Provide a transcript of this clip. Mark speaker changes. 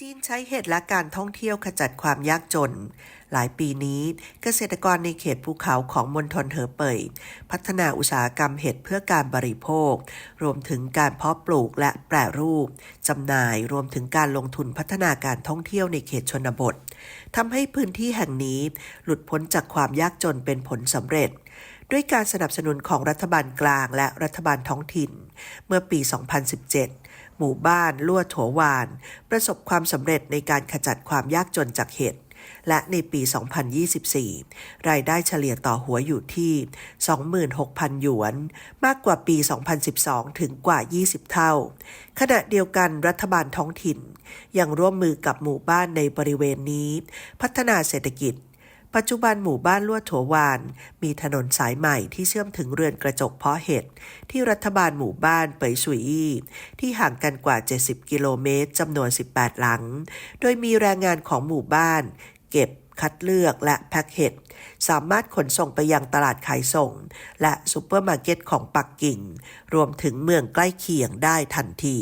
Speaker 1: จีนใช้เห็ดและการท่องเที่ยวขจัดความยากจน หลายปีนี้เกษตรกรในเขตภูเขาของมณฑลเหอเป่ย พัฒนาอุตสาหกรรมเห็ดเพื่อการบริโภค รวมถึงการเพาะปลูกและแปรรูปจำหน่ายรวมถึงการลงทุนพัฒนาการท่องเที่ยวในเขตชนบททำให้พื้นที่แห่งนี้หลุดพ้นจากความยากจนเป็นผลสำเร็จ ด้วยการสนับสนุนของรัฐบาลกลางและรัฐบาลท้องถิ่น เมื่อปี 2017 หมู่บ้านลั่วโถวาน ประสบความสำเร็จในการขจัดความยากจนจากเห็ดและในปี 2024 รายได้เฉลี่ยต่อหัวอยู่ที่ 26,000 หยวน มากกว่าปี 2012 ถึงกว่า 20 เท่า ขณะเดียวกันรัฐบาลท้องถิ่น ยังร่วมมือกับหมู่บ้านในบริเวณนี้ พัฒนาเศรษฐกิจ ปัจจุบันหมู่บ้านลวดโถวาน มีถนนสายใหม่ที่เชื่อมถึงเรือนกระจกเพาะเห็ดที่รัฐบาลหมู่บ้านเปยสุยอี้ที่ห่างกันกว่า 70 กิโลเมตรจำนวน 18 หลัง โดยมีแรงงานของหมู่บ้าน เก็บคัดเลือกและแพ็คเห็ดสามารถขนส่งไปยังตลาดขายส่ง และซูเปอร์มาร์เก็ตของปักกิ่ง รวมถึงเมืองใกล้เคียงได้ทันที